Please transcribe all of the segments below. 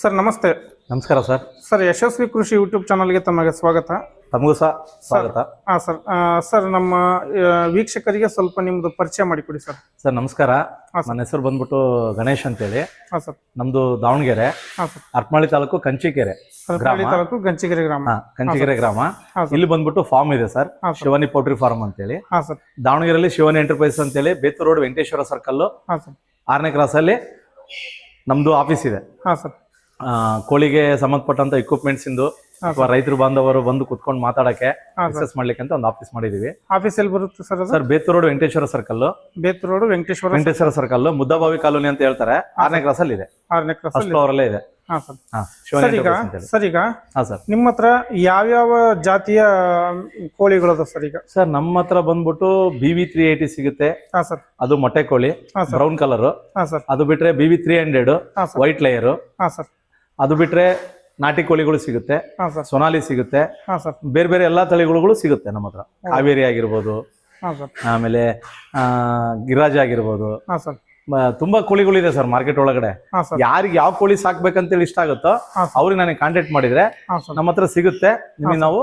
Sir ನಮಸ್ತೆ. ನಮಸ್ಕಾರ sir. Sir ಯಶಸ್ವಿ ಕೃಷಿ ಯೂಟ್ಯೂಬ್ ಚಾನಲ್ಗೆ ತಮಗೆ ಸ್ವಾಗತ. ತಮಗೂ ಸಹ ಸ್ವಾಗತ. ಹಾಂ ಸರ್ ಆ, ಸರ್ ನಮ್ಮ ಆ, ವೀಕ್ಷಕರಿಗೆ ಸ್ವಲ್ಪ ನಿಮ್ಮದು ಪರಿಚಯ ಮಾಡಿಕೊಡಿ ಸರ್. ಸರ್ ನಮಸ್ಕಾರ. ನನ್ನ ಹೆಸರು ಬಂದ್ಬಿಟ್ಟು ಗಣೇಶ್ ಅಂತೇಳಿ. ಹಾಂ ಸರ್. ನಮ್ದು ದಾವಣಗೆರೆ. ಹಾಂ ಸರ್. ಅರ್ಪಮಳಿ ತಾಲೂಕು ಕಂಚಿಕೆರೆ ತಾಲೂಕು ಗಂಚಿಗೆರೆ ಗ್ರಾಮ. ಹಾ ಕಂಚಿಕೆರೆ ಗ್ರಾಮ. ಹಾಂ ಸರ್. ಇಲ್ಲಿ ಬಂದ್ಬಿಟ್ಟು ಫಾರ್ಮ್ ಇದೆ ಸರ್. ಹಾಂ ಸರ್. ಶಿವಾನಿ ಪೌಲ್ಟ್ರಿ ಫಾರ್ಮ್ ಅಂತೇಳಿ. ಹಾಂ ಸರ್. ದಾವಣಗೆರೆಯಲ್ಲಿ ಶಿವಾನಿ ಎಂಟರ್ಪ್ರೈಸ್ ಅಂತೇಳಿ ಬೇತೂರು ರೋಡ್ ವೆಂಕಟೇಶ್ವರ ಸರ್ಕಲ್ ಹಾಂ ಸರ್. ಆರನೇ ಕ್ರಾಸಲ್ಲಿ ನಮ್ದು ಆಫೀಸ್ ಇದೆ. ಹಾಂ ಸರ್. ಕೋಳಿಗೆ ಸಂಬಂಧಪಟ್ಟಂತ ಇಕ್ವಿಪ್ಮೆಂಟ್ಸ್ ಇಂದು ಹಾಂ ಅಥವಾ ರೈತರು ಬಾಂಧವರು ಬಂದು ಕುತ್ಕೊಂಡು ಮಾತಾಡಕ್ಕೆ ಡಿಸ್ಕಸ್ ಮಾಡ್ಲಿಕ್ಕೆ ಅಂತ ಒಂದು ಆಫೀಸ್ ಮಾಡಿದೀವಿ. ಆಫೀಸ್ ಎಲ್ಲಿ ಬರುತ್ತೆ sir sir Betur road Venkateshwara circle Betur road Venkateshwara Venkateshwara circle Muddabavi colony ಅಂತ ಹೇಳ್ತಾರೆ. ಆರನೇ ಕ್ರಾಸ್ ಅಲ್ಲಿ ಇದೆ. ಆರನೇ ಕ್ರಾಸ್ ಅವರಲ್ಲೇ ಫ್ಲೋರ್ ಅಲ್ಲೇ ಇದೆ. ಹಾ ಸರ್. ಈಗ ಸರ್ ಈಗ ಹಾ ಸರ್. ನಿಮ್ಮ ಹತ್ರ ಯಾವ್ಯಾವ ಜಾತಿಯ ಕೋಳಿಗಳು ಸರ್ ಈಗ? ಸರ್ ನಮ್ಮ ಹತ್ರ ಬಂದ್ಬಿಟ್ಟು ಬಿ ವಿ ತ್ರೀ ಏಟಿ ಸಿಗುತ್ತೆ. ಹಾಂ ಸರ್. ಅದು ಮೊಟ್ಟೆ ಕೋಳಿ ಬ್ರೌನ್ ಕಲರ್ ಹಾಂ ಸರ್. ಅದು ಬಿಟ್ರೆ ಬಿ ವಿ ತ್ರೀ ಹಂಡ್ರೆಡ್ ಹಾಂ ವೈಟ್ ಲೇಯರ್ ಹಾಂ ಸರ್. ಅದು ಬಿಟ್ರೆ ನಾಟಿ ಕೋಳಿಗಳು ಸಿಗುತ್ತೆ ಹಾಂ ಸರ್. ಸೊನಾಲಿ ಸಿಗುತ್ತೆ ಹಾಂ ಸರ್. ಬೇರೆ ಬೇರೆ ಎಲ್ಲಾ ತಳಿಗಳು ಸಿಗುತ್ತೆ ನಮ್ಮ ಹತ್ರ. ಕಾವೇರಿ ಆಗಿರ್ಬೋದು ಹಾಂ ಸರ್. ಆಮೇಲೆ ಆ, ಗಿರಿರಾಜ ಆಗಿರ್ಬೋದು. ಹಾಂ ಸರ್. ಮ- ತುಂಬಾ ಕೋಳಿಗಳಿದೆ ಸರ್ ಮಾರ್ಕೆಟ್ ಒಳಗಡೆ. ಹಾಂ ಸರ್. ಯಾರಿಗೆ ಯಾವ ಕೋಳಿ ಸಾಕ್ಬೇಕಂತೇಳಿ ಇಷ್ಟ ಆಗುತ್ತೋ ಹಾಂ ಅವ್ರಿಗೆ ನನಗೆ ಕಾಂಟ್ಯಾಕ್ಟ್ ಮಾಡಿದ್ರೆ ಹಾಂ ಸರ್. ನಮ್ಮ ಹತ್ರ ಸಿಗುತ್ತೆ ನಿಮಗೆ ನಾವು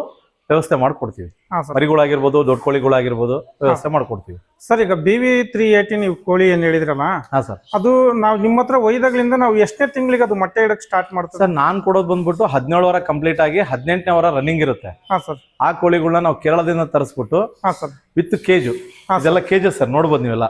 ವ್ಯವಸ್ಥೆ ಮಾಡ್ಕೊಡ್ತೀವಿ. ಮರಿಗಳಾಗಿರ್ಬೋದು ದೊಡ್ಡ ಕೋಳಿಗಳಾಗಿರ್ಬೋದು ವ್ಯವಸ್ಥೆ ಮಾಡ್ಕೊಡ್ತೀವಿ. ಸರ್ ಈಗ ಬಿ ವಿ ತ್ರೀ ಏಯ್ಟಿ ನೀವು ಕೋಳಿ ಏನು ಹೇಳಿದ್ರಲ್ಲ ಹಾ ಸರ್. ಅದು ನಾವು ನಿಮ್ಮ ಹತ್ರ ಒಯ್ದಾಗ್ಲಿಂದ ನಾವು ಎಷ್ಟೇ ತಿಂಗಳಿಗೆ ಅದು ಮೊಟ್ಟೆ ಇಡಕ್ಕೆ ಸ್ಟಾರ್ಟ್ ಮಾಡ್ತೀವಿ? ಸರ್ ನಾನ್ ಕೊಡೋದು ಬಂದ್ಬಿಟ್ಟು ಹದಿನೇಳು ವಾರ ಕಂಪ್ಲೀಟ್ ಆಗಿ ಹದಿನೆಂಟನೇ ವಾರ ರನ್ನಿಂಗ್ ಇರುತ್ತೆ. ಹಾ ಸರ್. ಆ ಕೋಳಿಗಳನ್ನ ನಾವು ಕೇರಳದಿಂದ ತರಿಸ್ಬಿಟ್ಟು ಹಾ ಸರ್. ವಿತ್ ಕೇಜು ಇದೆಲ್ಲ ಕೇಜಸ್ ಸರ್ ನೋಡ್ಬೋದು ನೀವೆಲ್ಲ.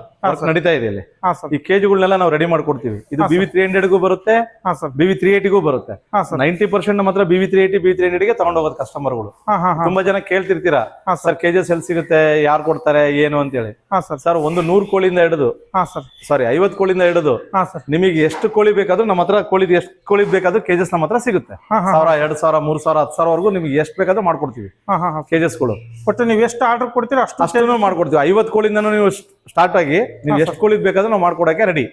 ನಡೀತಾ ಇದೆ ಇಲ್ಲಿ. ಹಾಂ ಸರ್. ಈ ಕೇಜುಗಳನ್ನೆಲ್ಲ ನಾವು ರೆಡಿ ಮಾಡ್ಕೊಡ್ತೀವಿ. ಇದು ಬಿ ವಿ ತ್ರೀ ಹಂಡ್ರೆಡ್ಗೂ ಬರುತ್ತೆ ಹಾ ಸರ್. ಬಿ ವಿ ತ್ರೀ ಏಟಿಗೂ ಬರುತ್ತೆ. ನೈಂಟಿ ಪರ್ಸೆಂಟ್ ಮಾತ್ರ BV B V three eighty B three ಹಂಡ್ರೆಡ್ಗೆ ತಗೊಂಡೋಗೋದು ಕಸ್ಟಮರ್ಗಳು ಹಾಂ ಹಾಂ ಹಾಂ. ತುಂಬಾ ಜನ ಕೇಳ್ತಿರ್ತೀರಾ? ಸರ್. ಸರ್ ಜಿಸ್ ಎಲ್ಲಿ ಸಿಗುತ್ತೆ ಯಾರು ಕೊಡ್ತಾರೆ ಏನು ಅಂತೇಳಿ. ಹಾಂ ಸರ್. ಸರ್ ಒಂದು ನೂರು ಕೋಳಿಯಿಂದ ಹಿಡಿದು ಹಾಂ ಸರ್. ಸಾರಿ ಐವತ್ತು ಕೋಳಿಯಿಂದ ಹಿಡಿದು ಹಾಂ ಸರ್. ನಿಮಗೆ ಎಷ್ಟು ಕೋಳಿ ಬೇಕಾದ್ರೂ ನಮ್ಮ ಹತ್ರ ಕೋಳಿ ಎಷ್ಟು ಕೋಳಿ ಬೇಕಾದ್ರೂ ಕೆಜಿಎಸ್ ನಮ್ಮ ಹತ್ರ ಸಿಗುತ್ತೆ. ಸಾವಿರ ಎರಡ್ ಸಾವಿರ ಮೂರ್ ಸಾವಿರ ಹತ್ತು ಸಾವಿರವರೆಗೂ ನಿಮ್ಗೆ ಎಷ್ಟು ಬೇಕಾದ್ರೂ ಮಾಡ್ಕೊಡ್ತೀವಿ ಹಾಂ ಹಾಂ ಹಾಂ. ಕೇಜಸ್ಗಳು ಒಟ್ಟು ನೀವು ಎಷ್ಟು ಆರ್ಡರ್ ಕೊಡ್ತೀರಾ ಅಷ್ಟು ಮಾಡ್ಕೊಡ್ತೀವಿ. ಐವತ್ತು ಕೋಳಿಯಿಂದ ನೀವು ಸ್ಟಾರ್ಟ್ ಆಗಿ ನೀವು ಎಷ್ಟು ಕೋಳಿ ಬೇಕಾದ್ರೂ ನಾವು ಮಾಡ್ಕೊಡಕ್ಕೆ ರೆಡಿ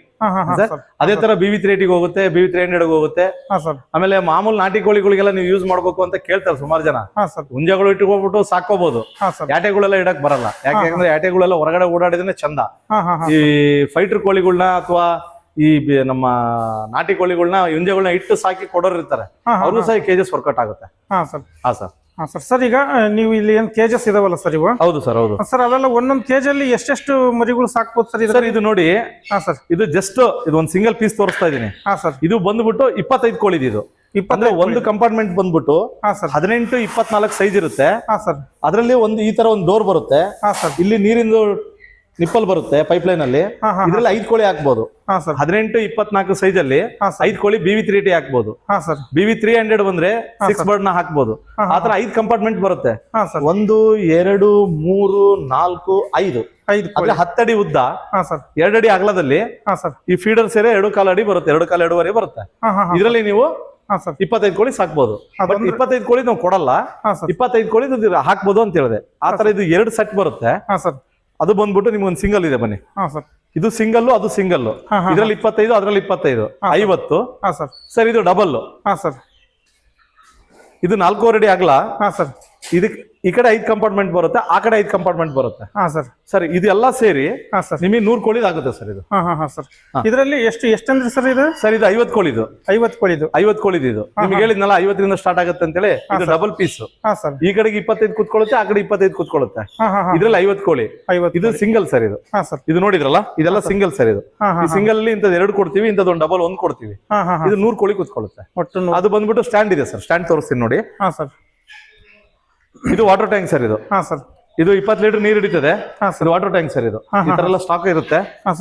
ಅದೇ ತರ ಬಿ ವಿ ತ್ರೀ ಏಟಿಗೆ ಹೋಗುತ್ತೆ ಬಿ ವಿ ತ್ರೀ ಹಂಡ್ರೆಡ್ ಹೋಗುತ್ತೆ. ಆಮೇಲೆ ಮಾಮೂಲು ನಾಟಿ ಕೋಳಿಗಳಿಗೆಲ್ಲ ನೀವು ಯೂಸ್ ಮಾಡ್ಬೇಕು ಅಂತ ಕೇಳ್ತಾರೆ ಸುಮಾರು ಜನ. ಹುಂಜೆಗಳು ಇಟ್ಕೊಬಿಟ್ಟು ಸಾಕೋಬಹುದು ಯಾಟೆಗಳೆಲ್ಲ ಇಡಕ್ ಬರಲ್ಲ. ಯಾಕೆಂದ್ರೆ ಯಾಕಂದ್ರೆ ಯಾಟೆಗಳೆಲ್ಲ ಹೊರಗಡೆ ಓಡಾಡಿದ್ರೆ ಚಂದ. ಈ ಫೈಟರ್ ಕೋಳಿಗಳನ್ನ ಅಥವಾ ಈ ನಮ್ಮ ನಾಟಿ ಕೋಳಿಗಳನ್ನ ಹುಂಜಗಳನ್ನ ಇಟ್ಟು ಸಾಕಿ ಕೊಡೋರು ಇರ್ತಾರೆ ಅವರು ಸಹ ಕೇಜಸ್ ವರ್ಕೌಟ್ ಆಗುತ್ತೆ. ಹಾ ಸರ್. ಹಾ ಸರ್. ಸರ್ ಈಗ ನೀವು ಇಲ್ಲಿ ಏನು ಕೇಜಸ್ ಇದಾವಲ್ಲ ಸರ್ ಇವು? ಹೌದು ಸರ್ ಹೌದು. ಸರ್ ಅವೆಲ್ಲ ಒಂದೊಂದು ಕೇಜಲ್ಲಿ ಎಷ್ಟೆಷ್ಟು ಮರಿಗಳು ಸಾಕ್ಬೋದು ಸರ್ ಇದು ಸರ್ ಇದು ನೋಡಿ ಹಾಂ ಸರ್. ಇದು ಜಸ್ಟ್ ಇದು ಒಂದು ಸಿಂಗಲ್ ಪೀಸ್ ತೋರಿಸ್ತಾ ಇದೀನಿ ಹಾಂ ಸರ್. ಇದು ಬಂದ್ಬಿಟ್ಟು ಇಪ್ಪತ್ತೈದು ಕೋಳಿ ಇದು ಅಂದ್ರೆ ಇಪ್ಪತ್ತೈದು ಒಂದು ಕಂಪಾರ್ಟ್ಮೆಂಟ್ ಬಂದ್ಬಿಟ್ಟು ಹಾಂ ಸರ್. ಹದಿನೆಂಟು ಇಪ್ಪತ್ನಾಲ್ಕು ಸೈಜ್ ಇರುತ್ತೆ. ಹಾಂ ಸರ್. ಅದರಲ್ಲಿ ಒಂದು ಈ ತರ ಒಂದು ಡೋರ್ ಬರುತ್ತೆ. ಹಾಂ ಸರ್. ಇಲ್ಲಿ ನೀರಿಂದು ನಿಪ್ಪಲ್ ಬರುತ್ತೆ ಪೈಪ್ ಲೈನ್ ಅಲ್ಲಿ ಇದರಲ್ಲಿ ಐದು ಕೋಳಿ ಹಾಕ್ಬಹುದು ಹಾಂ ಸರ್ ಹದಿನೆಂಟು ಇಪ್ಪತ್ನಾಲ್ಕು ಸೈಜ್ ಅಲ್ಲಿ ಐದ್ ಕೋಳಿ ಬಿವಿ ತ್ರೀ ಟಿ ಹಾಕ್ಬಹುದು BV sir B V three hundred ಬಂದ್ರೆ ಸಿಕ್ಸ್ ಬರ್ಡ್ನ ಹಾಕ್ಬಹುದು. ಆತರ ಐದ್ ಕಂಪಾರ್ಟ್ಮೆಂಟ್ ಬರುತ್ತೆ ಹಾಂ ಸರ್ ಒಂದು ಎರಡು ಮೂರು ನಾಲ್ಕು ಐದು ಹತ್ತಡಿ ಉದ್ದ ಹಾಂ ಸರ್ ಎರಡಡಿ ಅಗಲದಲ್ಲಿ ಹಾಂ ಸರ್ ಈ ಫೀಡರ್ ಸೇರಿ ಎರಡು ಕಾಲು ಅಡಿ ಬರುತ್ತೆ ಎರಡು ಕಾಲು ಎರಡೂವರೆ ಬರುತ್ತೆ ಇದರಲ್ಲಿ ನೀವು ಹಾಂ ಸರ್ ಇಪ್ಪತ್ತೈದು ಕೋಳಿ ಸಾಕ್ಬೋದು ಅದೊಂದು- ಇಪ್ಪತ್ತೈದು ಕೋಳಿ ನಾವು ಕೊಡಲ್ಲ ಇಪ್ಪತ್ತೈದು ಕೋಳಿ ಹಾಕ್ಬಹುದು ಹಾಕ್ಬೋದು ಅಂತ ಹೇಳಿದೆ ಆತರ ತರ ಇದು ಎರಡು ಸೆಟ್ ಬರುತ್ತೆ ಹಾಂ ಸರ್ ಅದು ಬಂದ್ಬಿಟ್ಟು ನಿಮ್ಗೆ ಒಂದು ಸಿಂಗಲ್ ಇದೆ ಬನ್ನಿ. ಹಾಂ ಸರ್. ಇದು ಸಿಂಗಲ್ ಅದು ಸಿಂಗಲ್ ಇದ್ರಲ್ಲಿ ಇಪ್ಪತ್ತೈದು ಅದ್ರಲ್ಲಿ ಇಪ್ಪತ್ತೈದು. ಐವತ್ತು. ಹಾಂ ಸರ್. ಸರ್ ಇದು ಡಬಲ್ ಹಾಂ ಸರ್. ಇದು ನಾಲ್ಕೂವರೆ ಅಡಿ ಆಗಲ್ಲ ಹಾಂ ಸರ್. ಇದಕ್ಕೆ ಈ ಕಡೆ ಐದು ಕಂಪಾರ್ಟ್ಮೆಂಟ್ ಬರುತ್ತೆ ಆ ಕಡೆ ಐದು ಕಂಪಾರ್ಟ್ಮೆಂಟ್ ಬರುತ್ತೆ. ಹಾ ಸರ್. ಸರ್ ಇದೆಲ್ಲ ಸೇರಿ ಹಾ ಸರ್. ನಿಮಗೆ ನೂರು ಕೋಳಿ ಆಗುತ್ತೆ ಸರ್ ಇದು. ಹಾ ಹಾ ಹಾ ಸರ್. ಇದರಲ್ಲಿ ಎಷ್ಟು ಎಷ್ಟಂದ್ರೆ ಸರ್ ಇದು? ಸರ್ ಇದು ಐವತ್ತು ಕೋಳಿದು. ಐವತ್ತು ಕೋಳಿದು. ಐವತ್ತು ಕೋಳಿದು ಇದು. ನಿಮ್ಗೆ ಹೇಳಿದ್ನಲ್ಲ ಐವತ್ತರಿಂದ ಸ್ಟಾರ್ಟ್ ಆಗುತ್ತೆ ಅಂತೇಳಿ ಇದು ಡಬಲ್ ಪೀಸ್ ಹಾ ಸರ್. ಈ ಕಡೆಗೆ ಇಪ್ಪತ್ತೈದು ಕುತ್ಕೊಳ್ಳುತ್ತೆ ಆ ಕಡೆ ಇಪ್ಪತ್ತೈದು ಕುತ್ಕೊಳ್ಳುತ್ತೆ. ಹಾಂ ಹಾಂ ಹಾಂ. ಇದ್ರಲ್ಲಿ ಐವತ್ತು ಕೋಳಿ. ಐವತ್ತು ಇದು ಸಿಂಗಲ್ ಸರ್ ಇದು. ಹಾ ಸರ್. ಇದು ನೋಡಿದ್ರಲ್ಲ ಇದೆಲ್ಲ ಸಿಂಗಲ್ ಸರ್. ಇದು. ಹಾಂ ಈ ಸಿಂಗಲ್ ಅಲ್ಲಿ ಇಂಥದ್ದು ಎರಡು ಕೊಡ್ತೀವಿ ಇಂಥದ್ದು ಒಂದು ಡಬಲ್ ಒಂದು ಕೊಡ್ತೀವಿ. ಹಾಂ ಹಾಂ ಹಾಂ. ಇದು ನೂರು ಕೋಳಿ ಕುತ್ಕೊಳ್ಳುತ್ತೆ. ಒಟ್ಟು ಅದು ಬಂದ್ಬಿಟ್ಟು ಸ್ಟ್ಯಾಂಡ್ ಇದೆ ಸರ್ ಸ್ಟ್ಯಾಂಡ್ ತೋರಿಸ್ತೀನಿ ನೋಡಿ. ಹಾ ಸರ್. ಇದು ವಾಟರ್ ಟ್ಯಾಂಕ್ ಸರ್ ಇದು. ಹಾ ಸರ್ ಇದು ಇಪ್ಪತ್ತು ಲೀಟರ್ ನೀರು ಹಿಡಿತದೆ. ಹಾಂ ಸರ್ ಇದು ವಾಟರ್ ಟ್ಯಾಂಕ್ ಸರ್ ಇದು. ಈ ತರ ಎಲ್ಲ ಸ್ಟಾಕ್ ಇರುತ್ತೆ.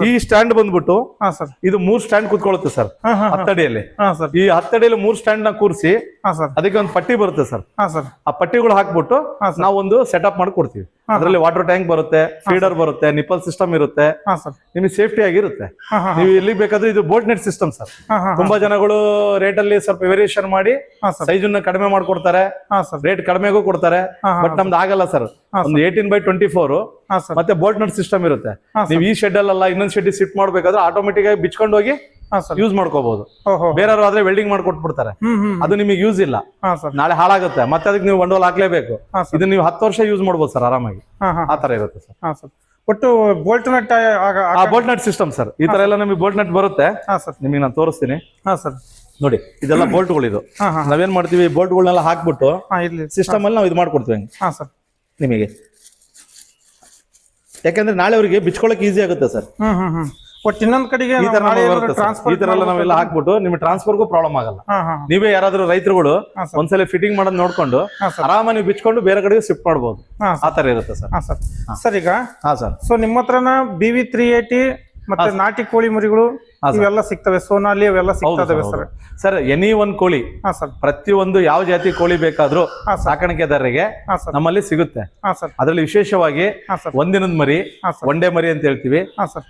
ಈ ಸ್ಟ್ಯಾಂಡ್ ಬಂದ್ಬಿಟ್ಟು ಹಾಂ ಸರ್ ಇದು ಮೂರ್ ಸ್ಟ್ಯಾಂಡ್ ಕುತ್ಕೊಳ್ಳುತ್ತೆ ಸರ್ ಹತ್ತಡಿಯಲ್ಲಿ ಹಾಂ ಸರ್ ಈ ಹತ್ತಡಿಯಲ್ಲಿ ಮೂರ್ ಸ್ಟ್ಯಾಂಡ್ನ ಕೂರಿಸಿ ಹಾಂ ಸರ್ ಅದಕ್ಕೆ ಒಂದು ಪಟ್ಟಿ ಬರುತ್ತೆ ಸರ್ ಹಾಂ ಸರ್ ಆ ಪಟ್ಟಿಗಳು ಹಾಕ್ಬಿಟ್ಟು ನಾವೊಂದು ಸೆಟ್ ನಾವು ಒಂದು ಸೆಟಪ್ ಮಾಡಿ ಕೊಡ್ತೀವಿ ಅದರಲ್ಲಿ ವಾಟರ್ ಟ್ಯಾಂಕ್ ಬರುತ್ತೆ ಫೀಡರ್ ಬರುತ್ತೆ ನಿಪ್ಪಲ್ ಸಿಸ್ಟಮ್ ಇರುತ್ತೆ. ನಿಮಗೆ ಸೇಫ್ಟಿ ಆಗಿರುತ್ತೆ. ನೀವು ಎಲ್ಲಿ ಬೇಕಾದ್ರೂ ಇದು ಬೋಟ್ ನೆಟ್ ಸಿಸ್ಟಮ್ ಸರ್. ತುಂಬಾ ಜನಗಳು ರೇಟ್ ಅಲ್ಲಿ ಸ್ವಲ್ಪ ವೇರಿಯೇಷನ್ ಮಾಡಿ ಸೈಜ್ ಕಡಿಮೆ ಮಾಡ್ಕೊಡ್ತಾರೆ. ರೇಟ್ ಕಡಿಮೆಗೂ ಕೊಡ್ತಾರೆ. ಬಟ್ ನಮ್ದು ಆಗಲ್ಲ ಸರ್. ಒಂದು ಏಟೀನ್ ಬೈ ಟ್ವೆಂಟಿ ಫೋರ್ ಮತ್ತೆ ಬೋಟ್ ನೆಟ್ ಸಿಸ್ಟಮ್ ಇರುತ್ತೆ. ನೀವು ಈ ಶೆಡ್ ಅಲ್ಲ ಇನ್ನೊಂದು ಶೆಡ್ ಶಿಫ್ಟ್ ಮಾಡ್ಬೇಕಾದ್ರೆ ಆಟೋಮೆಟಿಕ್ ಆಗಿ ಬಿಚ್ಕೊಂಡು ಹೋಗಿ ಯೂಸ್ ಮಾಡ್ಕೋಬಹುದು ಬೇರೆಯವ್ರು ಆದ್ರೆ ವೆಲ್ಡಿಂಗ್ ಮಾಡ್ಕೊಟ್ಬಿಡ್ತಾರೆ. ಅದು ನಿಮಗೆ ಯೂಸ್ ಇಲ್ಲ. ಹಾಂ ಸರ್. ನಾಳೆ ಹಾಳಾಗುತ್ತೆ. ಮತ್ತೆ ಅದಕ್ಕೆ ನೀವು ಬಂಡವಾಳ ಹಾಕ್ಲೇಬೇಕು. ಇದನ್ನ ಇದು ನೀವು ಹತ್ತು ವರ್ಷ ಯೂಸ್ ಮಾಡ್ಬೋದು ಸರ್ ಆರಾಮಾಗಿ. ಆ ತರ ಇರುತ್ತೆ ಸರ್. ಹಾಂ ಸರ್. ಒಟ್ಟು bolt nut bolt nut system sir. ಈ ತರ ಎಲ್ಲ ನಿಮಗೆ ಬೋಲ್ಟ್ ನಟ್ ಬರುತ್ತೆ. ಹಾಂ ಸರ್. ನಿಮಗೆ ನಾನು ತೋರಿಸ್ತೀನಿ. ಹಾ ಸರ್. ನೋಡಿ ಇದೆಲ್ಲ ಬೋಲ್ಟ್ಗಳು ಇದು ನಾವೇನ್ ಮಾಡ್ತೀವಿ ಬೋಲ್ಟ್ಗಳನ್ನೆಲ್ಲ ಹಾಕ್ಬಿಟ್ಟು ಸಿಸ್ಟಮ್ ಅಲ್ಲಿ ನಾವು ಇದು ಮಾಡ್ಕೊಡ್ತೀವಿ ಹಂಗೆ. ಹಾ ಸರ್. ನಿಮಗೆ. ಯಾಕಂದ್ರೆ ನಾಳೆ ಅವರಿಗೆ ಬಿಚ್ಕೊಳಕ್ ಈಸಿ ಆಗುತ್ತೆ ಸರ್. ಹ್ಮ್ ಹ್ಮ್ ಹ್ಮ್. ಒಟ್ಟು ಇನ್ನೊಂದ್ ಕಡೆಗೆ ಈ ತರ ನಮ್ಗೆ ಬರುತ್ತೆ sir. ಟ್ರಾನ್ಸ್ಫರ್ ಈ ತರ ಎಲ್ಲ ನಾವೆಲ್ಲ ಹಾಕ್ಬಿಟ್ಟು ನಿಮ್ ಟ್ರಾನ್ಸ್ಫರ್ಗೂ ಪ್ರಾಬ್ಲಮ್ ಆಗಲ್ಲ. ಹಾ ಹಾ ನೀವೇ ಯಾರಾದ್ರೂ ರೈತರುಗಳು ಹಾ, sir. ಒಂದ್ಸಲ ಫಿಟ್ಟಿಂಗ್ ಮಾಡೋದ್ ನೋಡ್ಕೊಂಡು ಆರಾಮಾಗಿ sir. ಆರಾಮ ನೀವು ಬಿಚ್ಕೊಂಡು ಬೇರೆ ಕಡೆಗೆ ಶಿಫ್ಟ್ ಮಾಡ್ಬೋದು. ಹಾ ಆ ತರ ಇರುತ್ತೆ ಸರ್. ಹಾ ಸರ್. ಸರ್ ಈಗ ಹಾ ಸರ್. ಸೊ ನಿಮ್ಮ ಹತ್ರನ ಬಿ ವಿ ತ್ರೀ ಏಟಿ ಮತ್ತೆ ನಾಟಿ ಕೋಳಿ ಮರಿಗಳು. ಇವೆಲ್ಲ ಸಿಗ್ತವೆ ಸೋನಾಲಿ ಅವೆಲ್ಲ ಸಿಗ್ತವೆ ಸರ್ ಸರ್ ಎನಿ ಒಂದ್ ಕೋಳಿ ಹಾ ಸರ್ ಪ್ರತಿಯೊಂದು ಯಾವ ಜಾತಿ ಕೋಳಿ ಬೇಕಾದ್ರೂ ಸಾಕಾಣಿಕೆದಾರರಿಗೆ ನಮ್ಮಲ್ಲಿ ಸಿಗುತ್ತೆ ಹಾ ಸರ್ ಅದರಲ್ಲಿ ವಿಶೇಷವಾಗಿ ಒಂದಿನದ ಮರಿ ಒನ್ ಡೇ ಮರಿ ಅಂತ ಹೇಳ್ತೀವಿ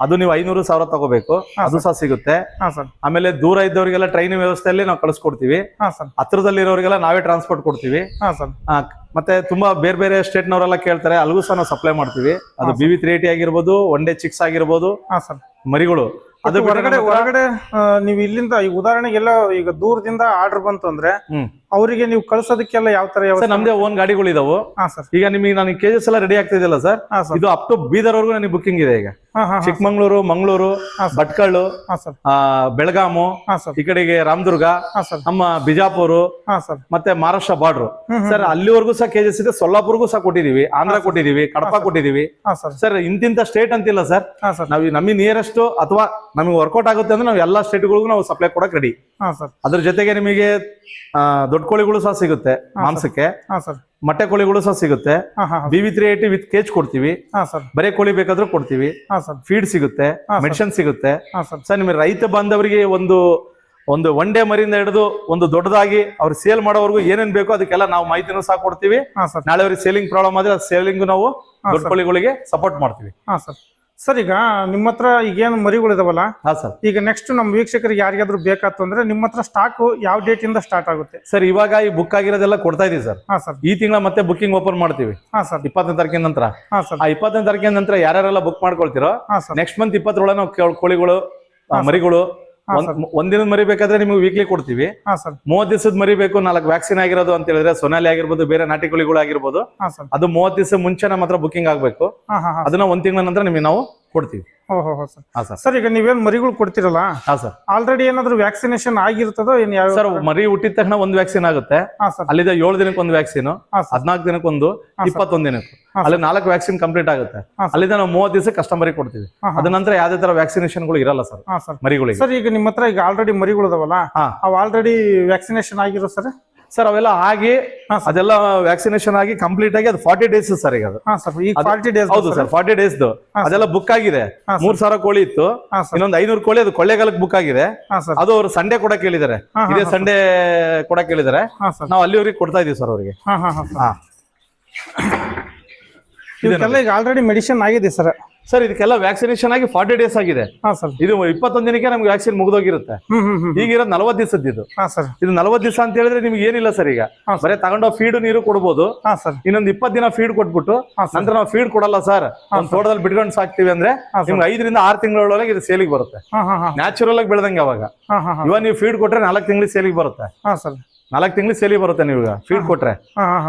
ಅದು ನೀವು ಐನೂರು ಸಾವಿರ ತಗೋಬೇಕು ಅದು ಸಹ ಸಿಗುತ್ತೆ ಹಾ ಸರ್ ಆಮೇಲೆ ದೂರ ಇದ್ದವರಿಗೆಲ್ಲ ಟ್ರೈನ್ ವ್ಯವಸ್ಥೆಯಲ್ಲಿ ನಾವು ಕಳಿಸ್ಕೊಡ್ತೀವಿ ಹಾ ಸರ್ ಹತ್ರದಲ್ಲಿರೋರಿಗೆಲ್ಲ ನಾವೇ ಟ್ರಾನ್ಸ್ಪೋರ್ಟ್ ಕೊಡ್ತೀವಿ ಹಾ ಸರ್ ಆ, ಮತ್ತೆ ತುಂಬಾ ಬೇರೆ ಬೇರೆ ಸ್ಟೇಟ್ನವರೆಲ್ಲ ಕೇಳ್ತಾರೆ ಅಲ್ಲಿಗೂ ಸಹ ನಾವು ಸಪ್ಲೈ ಮಾಡ್ತೀವಿ ಅದು ಬಿವಿ ವಿ ತ್ರೀ ಏಟಿ ಆಗಿರ್ಬೋದು ಒನ್ ಡೇ ಚಿಕ್ಸ್ ಆಗಿರ್ಬೋದು ಹಾ ಸರ್ ಮರಿಗಳು ಅದು ಹೊರಗಡೆ ಹೊರಗಡೆ ನೀವು ಇಲ್ಲಿಂದ ಈಗ ಉದಾಹರಣೆಗೆಲ್ಲ ಈಗ ದೂರದಿಂದ ಆರ್ಡರ್ ಬಂತು ಅಂದ್ರೆ ಅವರಿಗೆ ನೀವು ಕಳ್ಸೋದಕ್ಕೆಲ್ಲ ಯಾವ ತರ ಸರ್ ನಮ್ದೇ ಓನ್ ಗಾಡಿಗಳು ಇದಾವು ಹಾ ಸರ್ ಈಗ ನಿಮಗೆ ನನಗೆ ಕೇಜಸ್ ಎಲ್ಲ ರೆಡಿ ಆಗ್ತಿದೆಯಲ್ಲ ಸರ್ ಹಾ ಸರ್ ಇದು ಅಪ್ ಟು ಬೀದರ್ವರೆಗೂ ನನಗೆ ಬುಕ್ಕಿಂಗ್ ಇದೆ ಈಗ ಹಾ ಹಾ ಚಿಕ್ಕಮಂಗ್ಳೂರು ಮಂಗಳೂರು ಭಟ್ಕಳ್ಳು ಹಾ ಸರ್ ಬೆಳಗಾಮು ಹಾ ಸರ್ ಈ ಕಡೆಗೆ ರಾಮದುರ್ಗ ಹಾ ಸರ್ ನಮ್ಮ ಬಿಜಾಪುರ ಹಾ ಸರ್ ಮತ್ತೆ ಮಹಾರಾಷ್ಟ್ರ ಬಾರ್ಡರ್ ಸರ್ ಅಲ್ಲಿವರೆಗೂ ಸಹ ಕೇಜಸ್ ಇದೆ ಸೊಲ್ಲಾಪುರ್ಗೂ ಸಹ ಕೊಟ್ಟಿದೀವಿ ಆಂಧ್ರ ಕೊಟ್ಟಿದೀವಿ ಕಡಪ ಕೊಟ್ಟಿದೀವಿ ಹಾ ಸರ್ ಸರ್ ಇಂತಿಂತ ಸ್ಟೇಟ್ ಅಂತಿಲ್ಲ ಸರ್ ಹಾ ಸರ್ ನಾವು ನಮಗೆ ನಿಯರೆಸ್ಟ್ ಅಥವಾ ನಮಗೆ ವರ್ಕೌಟ್ ಆಗುತ್ತೆ ಅಂದ್ರೆ ನಾವು ಎಲ್ಲಾ ಸ್ಟೇಟ್ಗಳಿಗೂ ನಾವು ಸಪ್ಲೈ ಕೊಡಕ್ ರೆಡಿ ಹಾ ಸರ್ ಅದ್ರ ಜೊತೆಗೆ ನಿಮಗೆ ದೊಡ್ಡ ಕೋಳಿಗಳು ಸಹ ಸಿಗುತ್ತೆ ಮಾಂಸಕ್ಕೆ. ಹಾ ಸರ್. ಮೊಟ್ಟೆ ಕೋಳಿಗಳು ಸಹ ಸಿಗುತ್ತೆ. BV three eighty with cage ಕೊಡ್ತೀವಿ. ಹಾ ಸರ್. ಬರೇ ಕೋಳಿ ಬೇಕಾದ್ರೂ ಕೊಡ್ತೀವಿ. ಹಾ ಸರ್. ಫೀಡ್ ಸಿಗುತ್ತೆ ಮೆಡಿಸನ್ ಸಿಗುತ್ತೆ. ಸರ್. ನಿಮಗೆ ರೈತ ಬಾಂಧವರಿಗೆ ಒಂದು ಒಂದು ಒನ್ ಡೇ ಮರಿಯಿಂದ ಹಿಡಿದು ಒಂದು ದೊಡ್ಡದಾಗಿ ಅವ್ರು ಸೇಲ್ ಮಾಡೋವರೆಗೂ ಏನೇನ್ ಬೇಕೋ ಅದಕ್ಕೆಲ್ಲ ನಾವು ಮಾಹಿತಿನೂ ಸಹ ಕೊಡ್ತೀವಿ. ನಾಳೆ ಅವ್ರಿಗೆ ಸೇಲಿಂಗ್ ಪ್ರಾಬ್ಲಮ್ ಆದ್ರೆ ಸೇಲಿಂಗ್ ನಾವು ದೊಡ್ಡ ಕೋಳಿಗಳಿಗೆ ಸಪೋರ್ಟ್ ಮಾಡ್ತೀವಿ. ಹಾ ಸರ್ ಈಗ ನಿಮ್ಮ ಹತ್ರ ಈಗೇನು ಮರಿಗಳು ಇದಾವಲ್ಲ? ಹಾ ಸರ್. ಈಗ ನೆಕ್ಸ್ಟ್ ನಮ್ಮ ವೀಕ್ಷಕರಿಗೆ ಯಾರಿಗಾದ್ರೂ ಬೇಕಾತು ಅಂದ್ರೆ ನಿಮ್ಮ ಹತ್ರ ಸ್ಟಾಕ್ ಯಾವ ಡೇಟ್ ಇಂದ ಸ್ಟಾರ್ಟ್ ಆಗುತ್ತೆ? ಸರ್ ಇವಾಗ ಈ ಬುಕ್ ಆಗಿರೋದೆಲ್ಲ ಕೊಡ್ತಾ ಇದೀವಿ ಸರ್. ಹಾ ಸರ್. ಈ ತಿಂಗಳ ಮತ್ತೆ ಬುಕ್ಕಿಂಗ್ ಓಪನ್ ಮಾಡ್ತೀವಿ. ಹಾ ಸರ್. ಇಪ್ಪತ್ತನೇ ತಾರೀಕಿನ ನಂತರ. ಹಾ ಸರ್. ಆ ಇಪ್ಪತ್ತನೇ ತಾರೀಕಿನ ನಂತರ ಯಾರ್ಯಾರೆಲ್ಲ ಬುಕ್ ಮಾಡ್ಕೊಳ್ತಿರೋ ಹಾ ಸರ್. ನೆಕ್ಸ್ಟ್ ಮಂತ್ ಇಪ್ಪತ್ತರೊಳಗೆ ನಾವು ಕೋಳಿಗಳು ಆ, ಮರಿಗಳು ಒಂದಿನದ ಮರಿ ಬೇಕಾದ್ರೆ ನಿಮಗೆ ವೀಕ್ಲಿ ಕೊಡ್ತೀವಿ. ಮೂವತ್ ದಿವಸದ ಮರಿ ಬೇಕು ನಾಲ್ಕು ವ್ಯಾಕ್ಸಿನ್ ಆಗಿರೋದು ಅಂತ ಹೇಳಿದ್ರೆ ಸೊನಾಲಿ ಆಗಿರ್ಬೋದು ಬೇರೆ ನಾಟಿ ಕೋಳಿಗಳು ಆಗಿರ್ಬೋದು. ಅದು ಮೂವತ್ ದಿವಸ ಮುಂಚೆ ನಮ್ಮ ಹತ್ರ ಬುಕಿಂಗ್ ಆಗ್ಬೇಕು. ಅದನ್ನ ಒಂದ್ ತಿಂಗಳ ನಂತರ ನಿಮಗೆ ನಾವು ಕೊಡ್ತೀವಿ. ಸರ್. ಹಾ ಸರ್. ಸರ್ ಈಗ ನೀವೇನ್ ಮರಿಗಳು ಕೊಡ್ತಿರಲ್ಲ? ಹಾ ಸರ್. ಆಲ್ರೆಡಿ ಏನಾದ್ರು ವ್ಯಾಕ್ಸಿನೇಷನ್ ಆಗಿರ್ತದೋ ಏನ್ ಯಾವ ಸರ್ ಮರಿ ಹುಟ್ಟಿದ ತಕ್ಷಣ ಒಂದು ವ್ಯಾಕ್ಸಿನ್ ಆಗುತ್ತೆ. ಹಾ ಸರ್. ಅಲ್ಲಿಂದ ಏಳು ದಿನಕ್ಕೆ ಒಂದು ವ್ಯಾಕ್ಸಿನ್ ಹದಿನಾಲ್ಕು ದಿನಕ್ಕೊಂದು ಇಪ್ಪತ್ತೊಂದು ದಿನಕ್ಕೆ. ಅಲ್ಲಿ ನಾಲ್ಕು ವ್ಯಾಕ್ಸಿನ್ ಕಂಪ್ಲೀಟ್ ಆಗುತ್ತೆ. ಅಲ್ಲಿಂದ ನಾವು ಮೂವತ್ತು ದಿವಸ ಕಸ್ಟಮರಿಗೆ ಕೊಡ್ತೀವಿ. ಅದ ನಂತರ ಯಾವ್ದೇ ತರ ವ್ಯಾಕ್ಸಿನೇಷನ್ಗಳು ಇರಲ್ಲ ಸರ್. ಹಾ ಸರ್. ಮರಿಗಳಿಗೆ. ಸರ್ ಈಗ ನಿಮ್ಮ ಹತ್ರ ಈಗ ಆಲ್ರೆಡಿ ಮರಿಗಳು ಅದಾವಲ್ಲ? ಅವು ಆಲ್ರೆಡಿ ವ್ಯಾಕ್ಸಿನೇಷನ್ ಆಗಿರೋ ಸರ್? ಸರ್ ಅವೆಲ್ಲ ಆಗಿ ಅದೆಲ್ಲ ವ್ಯಾಕ್ಸಿನೇಷನ್ ಆಗಿ ಕಂಪ್ಲೀಟ್ ಆಗಿ ಅದು ಫಾರ್ಟಿ ಡೇಸ್ ಸರ್ ಈಗ ಫಾರ್ಟಿ ಡೇಸ್ ಹೌದು ಸರ್. ಫಾರ್ಟಿ ಡೇಸ್ ಅದೆಲ್ಲ ಬುಕ್ ಆಗಿದೆ. ಮೂರ್ ಸಾವಿರ ಕೋಳಿ ಇತ್ತು. ಇನ್ನೊಂದು ಐನೂರು ಕೋಳಿ ಅದು ಕೊಳ್ಳೇಗಾಲಕ್ಕೆ ಬುಕ್ ಆಗಿದೆ. ಅದು ಅವ್ರು ಸಂಡೆ ಕೂಡ ಹೇಳಿದ್ದಾರೆ ಹಾ, ಇದೇ ಸಂಡೆ ಕೊಡಕ್ ಹೇಳಿದ್ದಾರೆ ಅಲ್ಲಿ ನಾವು ಅಲ್ಲಿವರೆಗೆ ಕೊಡ್ತಾ ಇದೀವಿ ಸರ್ ಅವರಿಗೆ. ಈಗ ಆಲ್ರೆಡಿ ಮೆಡಿಸಿನ್ ಆಗಿದೆ ಸರ್. ಸರ್ ಇದಕ್ಕೆಲ್ಲ ವ್ಯಾಕ್ಸಿನೇಷನ್ ಆಗಿ ಫಾರ್ಟಿ ಡೇಸ್ ಆಗಿದೆ. ಹಾ ಸರ್ ಇದು ಇಪ್ಪತ್ತೊಂದು ದಿನಕ್ಕೆ ನಮ್ಗೆ ವ್ಯಾಕ್ಸಿನ್ ಮುಗಿದೋಗಿರುತ್ತೆ. ಈಗಿರೋದು ನಲವತ್ತು ದಿವಸದ್ದು ಇದು. ಹಾ ಸರ್ ಇದು ನಲವತ್ತು ದಿವಸ ಅಂತ ಹೇಳಿದ್ರೆ ನಿಮ್ಗೆ ಏನಿಲ್ಲ ಸರ್ ಈಗ. ಬರೀ ತಗೊಂಡೋಗಿ ಫೀಡ್ ನೀರು ಕೊಡ್ಬೋದು. ಇನ್ನೊಂದು ಇಪ್ಪತ್ತು ದಿನ ಫೀಡ್ ಕೊಟ್ಬಿಟ್ಟು. ನಂತರ ನಾವು ಫೀಡ್ ಕೊಡಲ್ಲ ಸರ್ ಒಂದ್ ತೋಟದಲ್ಲಿ ಬಿಟ್ಕೊಂಡು ಸಾಕ್ತಿವಿ ಅಂದ್ರೆ. ನಿಮ್ಗೆ ಐದರಿಂದ ಆರು ತಿಂಗಳೊಳಗೆ ಇದು ಸೇಲಿಗೆ ಬರುತ್ತೆ. ನ್ಯಾಚುರಲ್ ಆಗಿ ಬೆಳೆದಂಗೆ ಅವಾಗ. ಇವಾಗ ನೀವು ಫೀಡ್ ಕೊಟ್ರೆ ನಾಲ್ಕು ತಿಂಗಳಿಗೆ ಸೇಲಿಗೆ ಬರುತ್ತೆ. ಹಾ ಸರ್ ನಾಲ್ಕು ತಿಂಗಳು ಸೇಲಿ ಬರುತ್ತೆ ನೀವು ಫೀಡ್ ಕೊಟ್ರೆ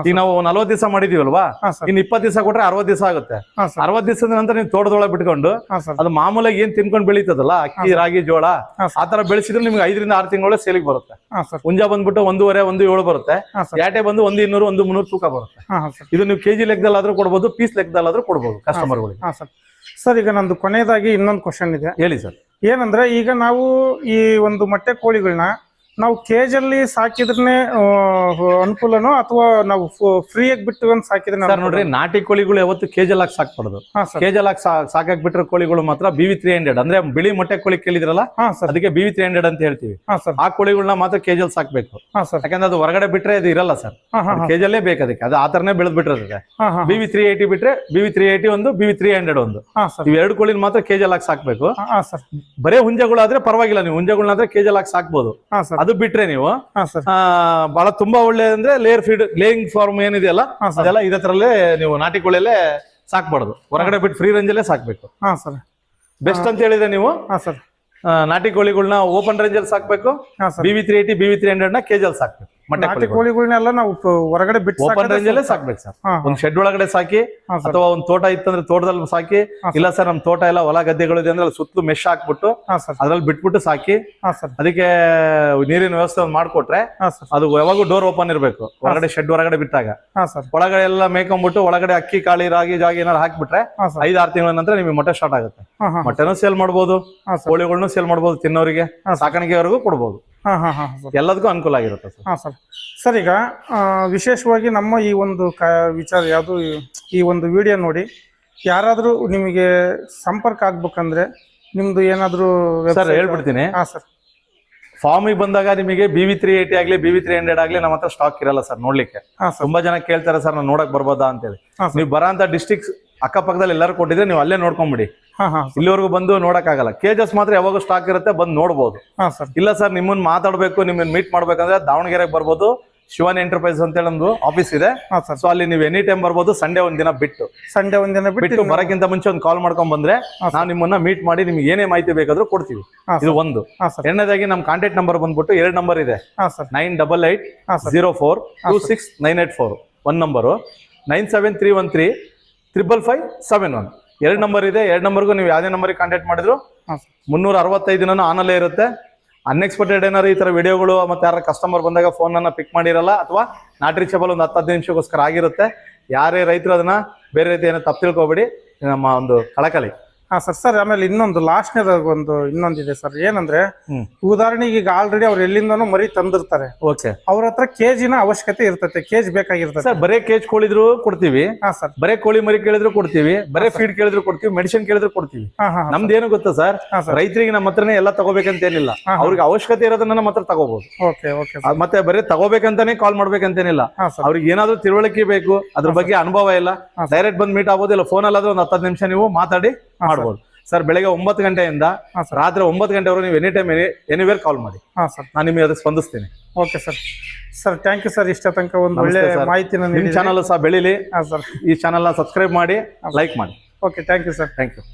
ಈಗ ನಾವು ನಲ್ವತ್ತು ದಿವಸ ಮಾಡಿದೀವಲ್ವಾ ಇನ್ ಇಪ್ಪತ್ತು ದಿವಸ ಕೊಟ್ರೆ ಅರವತ್ ದಿವಸ ಆಗುತ್ತೆ ಅರವತ್ ದಿವಸದ ನಂತರ ನೀವು ತೋಟದೊಳಗೆ ಬಿಟ್ಕೊಂಡು ಅದು ಮಾಮೂಲಾಗಿ ಏನ್ ತಿನ್ಕೊಂಡು ಬೆಳೀತದಲ್ಲ ಅಕ್ಕಿ ರಾಗಿ ಜೋಳ ಆತರ ಆ ತರ ಬೆಳೆಸಿದ್ರೆ ನಿಮ್ಗೆ ಐದರಿಂದ ಆರು ತಿಂಗಳ ಸೇಲಿಗೆ ಬರುತ್ತೆ ಹುಂಜ ಬಂದ್ಬಿಟ್ಟು ಒಂದೂವರೆ ಒಂದು ಏಳು ಬರುತ್ತೆ ಯಾಟೆ ಬಂದು ಒಂದು ಇನ್ನೂರು ಒಂದು ಮುನ್ನೂರು ತೂಕ ಬರುತ್ತೆ ಇದು ನೀವು ಕೆಜಿ ಲೆಕ್ಕದಲ್ಲಾದ್ರೂ ಕೊಡ್ಬೋದು ಪೀಸ್ ಲೆಕ್ಕದಲ್ಲಾದ್ರೂ ಕೊಡ್ಬೋದು ಕಸ್ಟಮರ್ಗಳಿಗೆ ಸರ್ ಈಗ ನಂದು ಕೊನೆಯದಾಗಿ ಇನ್ನೊಂದು ಕ್ವಶನ್ ಇದೆ ಹೇಳಿ ಸರ್ ಏನಂದ್ರೆ ಈಗ ನಾವು ಈ ಒಂದು ಮೊಟ್ಟೆ ಕೋಳಿಗಳನ್ನ ನಾವು ಅಲ್ಲಿ ಸಾಕಿದ್ರೆ ಅನುಕೂಲನೋ ಅಥವಾ ನಾವು ಫ್ರೀಯಾಗಿ ಬಿಟ್ಟು ಅಂತ ಸಾಕಿದ್ರೆ ಸರ್ ನೋಡ್ರಿ ನಾಟಿ ಕೋಳಿಗಳು ಯಾವತ್ತು ಕೇಜಲ್ ಹಾಕಿ ಸಾಕ್ಬಾರ್ದು. ಕೇಜಲ್ ಹಾಕಿ ಸಾಕಾಕ್ ಬಿಟ್ರೆ ಕೋಳಿಗಳು ಮಾತ್ರ ಬಿವಿ ತ್ರೀ ಹಂಡ್ರೆಡ್ ಅಂದ್ರೆ ಬಿಳಿ ಮೊಟ್ಟೆ ಕೋಳಿ ಕೇಳಿದ್ರಲ್ಲ ಅದಕ್ಕೆ ಬಿವಿ ತ್ರೀ ಹಂಡ್ರೆಡ್ ಅಂತ ಹೇಳ್ತೀವಿ. ಆ ಕೋಳಿಗಳನ್ನ ಮಾತ್ರ ಕೇಜಲ್ ಸಾಕ್ಬೇಕು. ಹಾ ಸರ್. ಯಾಕಂದ್ರೆ ಅದು ಹೊರಗಡೆ ಬಿಟ್ರೆ ಅದು ಇರಲ್ಲ ಸರ್. ಕೇಜಲ್ಲೇ ಬೇಕು ಅದಕ್ಕೆ. ಅದು ಆ ತರನೇ ಬೆಳೆದ್ ಬಿಟ್ಟಿರ್ತದೆ ಹಾ ಹಾ ಬಿ ವಿ ತ್ರೀ ಏಯ್ಟಿ ಬಿಟ್ರೆ ಬಿವಿ ತ್ರೀ ಏಯ್ಟಿ ಒಂದು ಬಿವಿ ತ್ರೀ ಹಂಡ್ರೆಡ್ ಒಂದು. ಹಾ ಸರ್. ಇವ್ ಎರಡು ಕೋಳಿನ ಮಾತ್ರ ಕೇಜಲ್ ಹಾಕಿ ಸಾಕ್ಬೇಕು. ಹಾ, ಹಾ ಸರ್. ಬರೇ ಹುಂಜಗಳಾದ್ರೆ ಪರವಾಗಿಲ್ಲ. ನೀವು ಹುಂಜಗಳನ್ನ ಕೇಜಲ್ ಹಾಕಿ ಸಾಕ್ಬೋದು. ಹಾ ಸರ್. ಅದು ಬಿಟ್ರೆ ನೀವು ಹಾ ಸರ್. ಆ, ಬಹಳ ತುಂಬಾ ಒಳ್ಳೆ ಅಂದ್ರೆ ಲೇಯರ್ ಫೀಡ್ ಲೇಯಿಂಗ್ ಫಾರ್ಮ್ ಏನಿದೆಯಲ್ಲ ಅದೆಲ್ಲ ಇದೇ ತರಲ್ಲೇ ನೀವು ನಾಟಿ ಕೋಳಿಯಲ್ಲೇ ಸಾಕ್ಬಾರ್ದು. ಹೊರಗಡೆ ಬಿಟ್ಟು ಫ್ರೀ ರೇಂಜಲ್ಲೇ ಸಾಕ್ಬೇಕು. ಹಾ ಸರ್. ಬೆಸ್ಟ್ ಅಂತ ಹೇಳಿದ್ರೆ ನೀವು ಹಾ ಸರ್. ನಾಟಿ ಕೋಳಿಗಳನ್ನ ಓಪನ್ ರೇಂಜ್ ಅಲ್ಲಿ ಸಾಕ್ಬೇಕು ಹಾ sir. B V three eighty B V three ಹಂಡ್ರೆಡ್ನ ಕೆಜಲ್ ಸಾಕ್ಬೇಕು. ಮೊಟ್ಟೆ ನಾಟಿ ಕೋಳಿಗಳು ಕೋಳಿಗಳನ್ನೆಲ್ಲ ನಾವು ಹೊರಗಡೆ ಬಿಟ್ಟು ಓಪನ್ ರೇಂಜ್ ಅಲ್ಲೇ ಸಾಕ್ಬೇಕು ಸರ್. ಒಂದು ಶೆಡ್ ಒಳಗಡೆ ಸಾಕಿ ಅಥವಾ ಒಂದ್ ತೋಟ ಇತ್ತಂದ್ರೆ ತೋಟದಲ್ಲಿ ಸಾಕಿ ಇಲ್ಲ ಸರ್ ನಮ್ ತೋಟ ಎಲ್ಲ ಹೊಲ ಗದ್ದೆಗಳು ಇದೆ ಅಂದ್ರೆ ಅಲ್ಲಿ ಸುತ್ತಲೂ ಮೆಶ್ ಹಾಕ್ಬಿಟ್ಟು ಅದ್ರಲ್ಲಿ ಬಿಟ್ಬಿಟ್ಟು ಸಾಕಿ ಅದಕ್ಕೆ ನೀರಿನ ವ್ಯವಸ್ಥೆ ಒಂದು ಮಾಡ್ಕೊಟ್ರೆ ಅದು ಯಾವಾಗೂ ಡೋರ್ ಓಪನ್ ಇರಬೇಕು. ಹೊರಗಡೆ ಶೆಡ್ ಹೊರಗಡೆ ಬಿಟ್ಟಾಗ. ಒಳಗಡೆ ಎಲ್ಲ ಮೇಕೊಂಬಿಟ್ಟು ಒಳಗಡೆ ಅಕ್ಕಿ ಕಾಳಿ ರಾಗಿ ಜಾಗಿ ಏನಾರು ಹಾಕ್ಬಿಟ್ರೆ ಐದ್ ಆರು ತಿಂಗಳ ನಂತರ ನಿಮಗೆ ಮೊಟ್ಟೆ ಸ್ಟಾರ್ಟ್ ಆಗುತ್ತೆ. ಮೊಟ್ಟೆನೂ ಸೇಲ್ ಮಾಡಬಹುದು ಕೋಳಿಗಳನ್ನೂ ಸೇಲ್ ಮಾಡಬಹುದು ತಿನ್ನೋರಿಗೆ ಸಾಕಾಣಿಕೆಯವರೆಗೂ ಕೊಡಬಹುದು ಸಾಕಾಣಿಕೆವರೆಗೂ ಕೊಡ್ಬೋದು. ಸರ್ ಎಲ್ಲದಕ್ಕೂ ಅನುಕೂಲ ಆಗಿರುತ್ತೆ ಸರ್. ಹಾಂ ಸರ್. ಸರ್ ಈಗ ವಿಶೇಷವಾಗಿ ನಮ್ಮ ಈ ಒಂದು ಕ ವಿಚಾರ ಯಾವುದು ಈ ಒಂದು ವಿಡಿಯೋ ನೋಡಿ ಯಾರಾದರೂ ನಿಮಗೆ ಸಂಪರ್ಕ ಆಗ್ಬೇಕಂದ್ರೆ ನಿಮ್ದು ಏನಾದರೂ ಸರ್ ಹೇಳ್ಬಿಡ್ತೀನಿ. ಹಾ ಸರ್. ಫಾರ್ಮಿಗೆ ಬಂದಾಗ ನಿಮಗೆ ಬಿ ವಿ ತ್ರೀ ಏಟಿ ಆಗಲಿ ಬಿ ವಿ ತ್ರೀ ಹಂಡ್ರೆಡ್ ಆಗಲಿ ನಮ್ಮ ಹತ್ರ ಸ್ಟಾಕ್ ಇರಲ್ಲ ಸರ್ ನೋಡ್ಲಿಕ್ಕೆ. ತುಂಬಾ ಜನ ಕೇಳ್ತಾರೆ ಸರ್ ನಾನು ನೋಡಕ್ ಬರ್ಬೋದಾ ಅಂತೇಳಿ. ನೀವು ಬರೋ ನೀವು ಡಿಸ್ಟಿಕ್ಸ್ ಅಕ್ಕಪಕ್ಕದಲ್ಲಿ ಎಲ್ಲರೂ ಕೊಟ್ಟಿದ್ರೆ ನೀವು ಅಲ್ಲೇ ನೋಡ್ಕೊಂಬಿಡಿ. ಇಲ್ಲಿವರೆಗೂ ಬಂದು ನೋಡಕ್ಕಾಗಲ್ಲ. ಕೇಜಸ್ ಮಾತ್ರ ಯಾವಾಗ ಸ್ಟಾಕ್ ಇರುತ್ತೆ ಬಂದು ನೋಡಬಹುದು ಹಾ ಸರ್. ಇಲ್ಲ ಸರ್ ನಿಮ್ಮನ್ನ ಮಾತಾಡಬೇಕು ನಿಮ್ಮನ್ನ ಮೀಟ್ ಮಾಡ್ಬೇಕಂದ್ರೆ ದಾವಣಗೆರೆಗೆ ಬರ್ಬೋದು. ಶಿವನ್ ಎಂಟರ್ಪ್ರೈಸ್ ಅಂತ ಹೇಳಿ ಒಂದು ಆಫೀಸ್ ಇದೆ. ಹಾ ಸರ್. ಸೊ ಅಲ್ಲಿ ನೀವು ಎನಿ ಟೈಮ್ ಬರ್ಬೋದು ಸಂಡೆ ಒಂದ್ ದಿನ ಬಿಟ್ಟು. ಸಂಡೆ ಒಂದಿನ ಬಿಟ್ಟು ಬಿಟ್ಟು ಬರಕ್ಕಿಂತ ಮುಂಚೆ ಒಂದು ಕಾಲ್ ಮಾಡ್ಕೊಂಡ್ ಬಂದ್ರೆ ನಾವು ನಿಮ್ಮನ್ನ ಮೀಟ್ ಮಾಡಿ ನಿಮ್ಗೆ ಏನೇ ಮಾಹಿತಿ ಬೇಕಾದ್ರೂ ಕೊಡ್ತೀವಿ. ಇದು ಒಂದು. ಹಾ ಸರ್. ಎರಡನೇದಾಗಿ ನಮ್ಮ ಕಾಂಟ್ಯಾಕ್ಟ್ ನಂಬರ್ ಬಂದ್ಬಿಟ್ಟು ಎರಡು ನಂಬರ್ ಇದೆ. ಹಾ sir. Nine double eight zero four two six nine eight four one number nine seven three one three triple five seven one ಎರಡು ನಂಬರ್ ಇದೆ. ಎರಡು ನಂಬರ್ಗೂ ನೀವು ಯಾವುದೇ ನಂಬರಿಗೆ ಕಾಂಟ್ಯಾಕ್ಟ್ ಮಾಡಿದ್ರು ಮುನ್ನೂರ ಅರವತ್ತೈದು ದಿನನೂ ಆನಲ್ಲೇ ಇರುತ್ತೆ. ಅನ್ಎಕ್ಸ್ಪೆಕ್ಟೆಡ್ ಏನಾರು ಈ ತರ ವಿಡಿಯೋಗಳು ಮತ್ತೆ ಯಾರ ಕಸ್ಟಮರ್ ಬಂದಾಗ ಫೋನ್ ಅನ್ನ ಪಿಕ್ ಮಾಡಿರಲ್ಲ ಅಥವಾ ನಾಟ್ ರೀಚಬಲ್ ಒಂದು ಹತ್ತು ಹದಿನೈದು ನಿಮಿಷಕ್ಕೋಸ್ಕರ ಆಗಿರುತ್ತೆ. ಯಾರೇ ರೈತರು ಅದನ್ನ ಬೇರೆ ರೀತಿ ಏನೋ ತಪ್ಪು ತಿಳ್ಕೊಬೇಡಿ. ನಮ್ಮ ಒಂದು ಕಳಕಳಿ. ಹಾ ಸರ್ ಸರ್ ಆಮೇಲೆ ಇನ್ನೊಂದು ಲಾಸ್ಟ್ನೇದಾಗ ಒಂದು ಇನ್ನೊಂದಿದೆ ಸರ್. ಏನಂದ್ರೆ ಉದಾಹರಣೆಗೆ ಈಗ ಆಲ್ರೆಡಿ ಅವ್ರು ಎಲ್ಲಿಂದನೂ ಮರಿ ತಂದಿರ್ತಾರೆ. ಓಕೆ ಅವ್ರ ಹತ್ರ ಕೇಜಿನ ಅವಶ್ಯಕತೆ ಇರ್ತೈತೆ ಕೇಜ್ ಬೇಕಾಗಿರ್ತದೆ ಸರ್ ಬರೇ ಕೇಜ್ ಕೋಳಿದ್ರು ಕೊಡ್ತೀವಿ. ಹಾ ಸರ್. ಬರೇ ಕೋಳಿ ಮರಿ ಕೇಳಿದ್ರು ಕೊಡ್ತೀವಿ. ಬರೇ ಫೀಡ್ ಕೇಳಿದ್ರು ಕೊಡ್ತೀವಿ. ಮೆಡಿಸಿನ್ ಕೇಳಿದ್ರು ಕೊಡ್ತೀವಿ. ನಮ್ದು ಏನು ಗೊತ್ತಾ ಸರ್? ರೈತರಿಗೆ ನಮ್ಮ ಹತ್ರನೇ ಎಲ್ಲ ತಗೋಬೇಕಂತ ಏನಿಲ್ಲ. ಅವ್ರಿಗೆ ಅವಶ್ಯಕತೆ ಇರೋದನ್ನ ನಮ್ಮ ಹತ್ರ ತಗೋಬಹುದು ಓಕೆ ಓಕೆ ಮತ್ತೆ ಬರೀ ತಗೋಬೇಕಂತಾನೆ ಕಾಲ್ ಮಾಡ್ಬೇಕಂತೇನಿಲ್ಲ. ಅವ್ರಿಗೆ ಏನಾದ್ರೂ ತಿಳುವಳಿಕೆ ಬೇಕು ಅದ್ರ ಬಗ್ಗೆ ಅನುಭವ ಇಲ್ಲ. ಡೈರೆಕ್ಟ್ ಬಂದ್ ಮೀಟ್ ಆಗ್ಬೋದು ಇಲ್ಲ ಫೋನ್ ಅಲ್ಲಾದ್ರೂ ಒಂದು ಹತ್ತು ನಿಮಿಷ ನೀವು ಮಾತಾಡಿ. ಮಾಡ್ಬೋದು. ಸರ್ ಬೆಳಗ್ಗೆ ಒಂಬತ್ತು ಗಂಟೆಯಿಂದ ಹಾ ಸರ್. ರಾತ್ರಿ ಒಂಬತ್ತು ಗಂಟೆವರೆಗೂ ನೀವು any time any anywhere call ಮಾಡಿ. ಹಾಂ ಸರ್. ನಾನು ನಿಮಗೆ ಅದಕ್ಕೆ ಸ್ಪಂದಿಸ್ತೀನಿ. Okay sir. Sir thank you sir. ಇಷ್ಟ ತನಕ ಒಂದು ಒಳ್ಳೆ ಮಾಹಿತಿ ಮಾಹಿತಿನ ನಿಮ್ಮ. ಚಾನಲ್ ಸಹ ಬೆಳೀಲಿ. ಹಾ ಸರ್. ಈ ಚಾನಲ್ನ ಸಬ್ಸ್ಕ್ರೈಬ್ ಮಾಡಿ ಲೈಕ್ ಮಾಡಿ. Okay thank you sir thank you